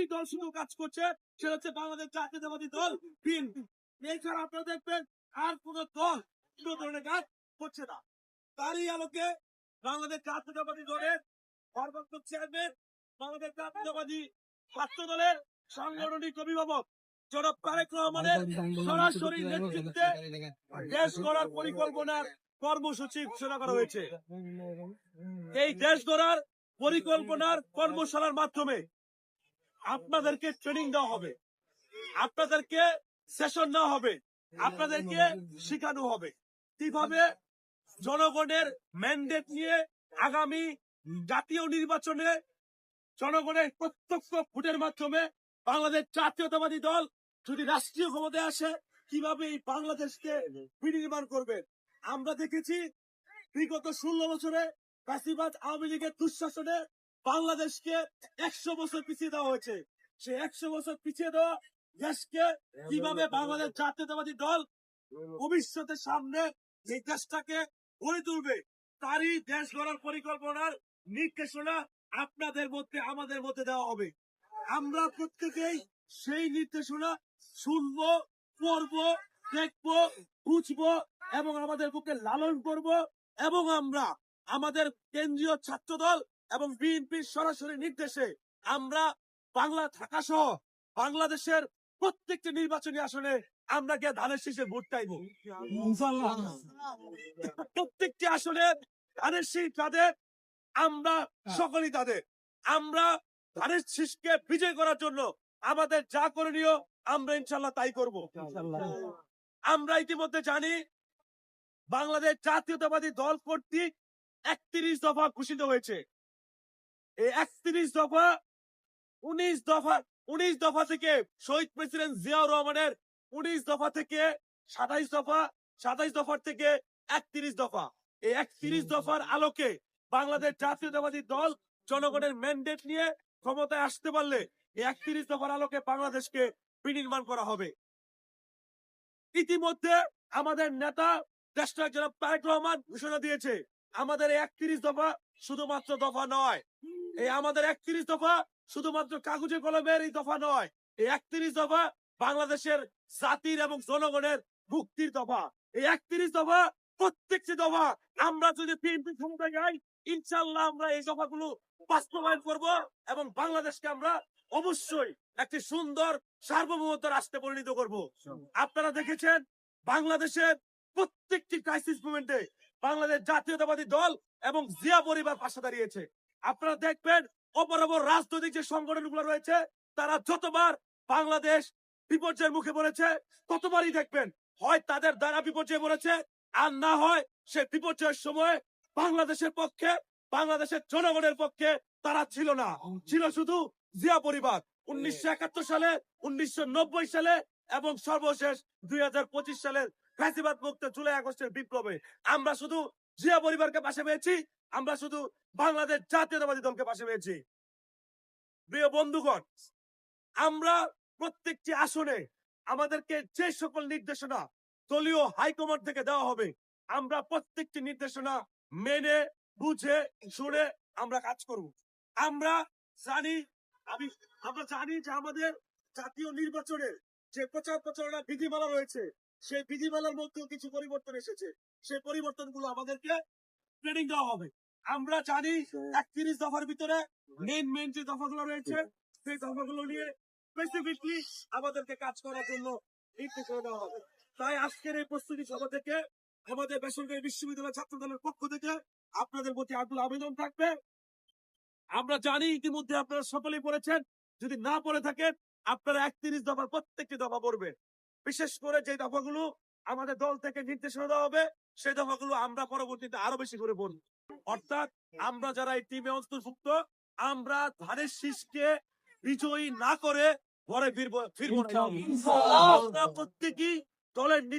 একটি দল শুধু কাজ করছে? সেটা হচ্ছে বাংলাদেশ জাতীয়তাবাদী দল বিএনপি। এছাড়া আপনারা দেখবেন আর কোন দল কোন ধরনের কাজ করছে না। তারই আলোকে বাংলাদেশ জাতীয়তাবাদী দলের সর্বাত্মক চেয়ারম্যান বাংলাদেশ জাতীয়তাবাদী ছাত্র দলের সাংগঠনিক অভিভাবক জনাব তারেক রহমানের সরাসরি নেতৃত্বে দেশ গড়ার পরিকল্পনার কর্মসূচি ঘোষণা করা হয়েছে। এই দেশ গড়ার পরিকল্পনার কর্মশালার মাধ্যমে আপনাদেরকে ট্রেনিং দেওয়া হবে। আপনাদেরকে সেশন নেওয়া হবে। আপনাদেরকে শেখানো হবে। কীভাবে জনগণের ম্যান্ডেট নিয়ে আগামী জাতীয় নির্বাচনে জনগণের প্রত্যক্ষ ভোটের মাধ্যমে বাংলাদেশ জাতীয়তাবাদী দল যদি রাষ্ট্রীয় ক্ষমতায় আসে, কীভাবে এই বাংলাদেশকে বিনির্মাণ করবে? আমরা দেখেছি বিগত ষোলো বছরে কাশিবাজ আওয়ামী লীগের দুঃশাসনে বাংলাদেশকে একশো বছর পিছিয়ে দেওয়া হয়েছে। সে একশো বছর পিছিয়ে দেওয়া দেশকে কীভাবে বাংলাদেশ জাতীয়তাবাদী দল ভবিষ্যতের সামনে এই দেশটাকে গড়ে তুলবে, তারই দেশ গড়ার পরিকল্পনার নির্দেশনা আপনাদের মধ্যে, আমাদের মধ্যে দেওয়া হবে। আমরা প্রত্যেকেই সেই নির্দেশনা শুনব, পড়ব, দেখব, বুঝব এবং আমাদের বুকে লালন করব এবং আমরা আমাদের কেন্দ্রীয় ছাত্র দল এবং বিএনপির সরাসরি নির্দেশে আমরা বাংলা ঢাকা সহ বাংলাদেশের প্রত্যেকটি নির্বাচনী আসনে আমরা গিয়ে ধানের শীষে ভোট চাইব। প্রত্যেকটি আসনে ধানের শীষ তাদের আমরা সকলেই তাদের আমরা ধানের শীষকে বিজয় করার জন্য আমাদের যা করণীয় আমরা ইনশাল্লাহ তাই করব। আমরা ইতিমধ্যে জানি বাংলাদেশ জাতীয়তাবাদী দল কর্তৃক একত্রিশ দফা ঘোষিত হয়েছে। এই একত্রিশ দফা উনিশ দফা উনিশ দফা থেকে শহীদ প্রেসিডেন্ট জিয়াউর রহমানের উনিশ দফা থেকে সাতাইশ দফা সাতাইশ দফার থেকে একত্রিশ দফা। এই একত্রিশ দফার আলোকে বাংলাদেশ জাতীয়তাবাদী দল জনগণের ম্যান্ডেট নিয়ে ক্ষমতায় আসতে পারলে এই একত্রিশ দফার আলোকে বাংলাদেশকে বিনির্মাণ করা হবে। ইতিমধ্যে আমাদের নেতা দেশটার জনাব তারেক রহমান ঘোষণা দিয়েছে আমাদের একত্রিশ দফা শুধুমাত্র দফা নয় এই আমাদের একত্রিশ দফা শুধুমাত্র কাগজে কলমের এই দফা নয়, এই একত্রিশ দফা বাংলাদেশের জাতির এবং জনগণের মুক্তির দফা। এই একত্রিশ দফা প্রত্যেকটি দফা আমরা যদি বিএনপি ক্ষমতায় যাই ইনশাল্লাহ আমরা এই দফাগুলো বাস্তবায়ন করব এবং বাংলাদেশকে আমরা অবশ্যই একটি সুন্দর সার্বভৌমত্ব রাষ্ট্রে পরিণত করব। আপনারা দেখেছেন বাংলাদেশের প্রত্যেকটি ক্রাইসিস মুভমেন্টে বাংলাদেশ জাতীয়তাবাদী দল এবং জিয়া পরিবার পাশে দাঁড়িয়েছে। আপনারা দেখবেন অপরাপর রাজনৈতিক যে সংগঠনগুলো রয়েছে, তারা যতবার বাংলাদেশ বিপর্যয়ের মুখে পড়েছে, ততবারই দেখবেন হয় তাদের দ্বারা বিপর্যয়ে পড়েছে, আর না হয় সে বিপর্যয়ের সময় বাংলাদেশের পক্ষে, বাংলাদেশের জনগণের পক্ষে তারা ছিল না। ছিল শুধু জিয়া পরিবার। উনিশশো একাত্তর সালে, উনিশশো নব্বই সালে এবং সর্বশেষ দুই হাজার পঁচিশ সালের ফ্যাসিবাদ মুক্ত জুলাই আগস্টের বিপ্লবে আমরা শুধু জিয়া পরিবারকে পাশে পেয়েছি আমরা শুধু বাংলাদেশ জাতীয়তাবাদী দলকে পাশে পেয়েছি। প্রিয় বন্ধুগণ, আমরা প্রত্যেকটি আসনে আমাদেরকে যে সকল নির্দেশনা দলীয় হাইকমান্ড থেকে দেওয়া হবে, আমরা প্রত্যেকটি নির্দেশনা মেনে, বুঝে, শুনে আমরা কাজ করব। আমরা জানি, আমি, আমরা জানি যে আমাদের জাতীয় নির্বাচনের যে প্রচার প্রচারণা বিধিমালা রয়েছে, সেই বিধিমালার মধ্যেও কিছু পরিবর্তন এসেছে। সেই পরিবর্তনগুলো আমাদেরকে ট্রেনিং দেওয়া হবে। আমরা জানি একত্রিশ দফার ভিতরে মেন মেন যে দফাগুলো রয়েছে সেই দফাগুলো নিয়ে স্পেসিফিকলি আমাদেরকে কাজ করার জন্য নির্দেশনা দেওয়া হবে। তাই আজকের এই প্রস্তুতি সভা থেকে আমাদের বেসরকারি বিশ্ববিদ্যালয় ছাত্র দলের পক্ষ থেকে আপনাদের প্রতি আগ্রহ আবেদন থাকবে। আমরা জানি ইতিমধ্যে আপনারা সকলেই পড়েছেন যদি না পড়ে থাকেন আপনারা একত্রিশ দফার প্রত্যেকটি দফা পড়বেন। বিশেষ করে যে দফাগুলো আমাদের দল থেকে নির্দেশনা দেওয়া হবে। সেই দফাগুলো আমরা পরবর্তীতে আরও বেশি করে পড়ব অর্থাৎ আমরা যারা এই টিমে অন্তর্ভুক্ত আমরা ধানের শীষকে বিজয়ী না করে ঘরে ফিরবো ফিরবো না। প্রত্যেকেই দলের নীতি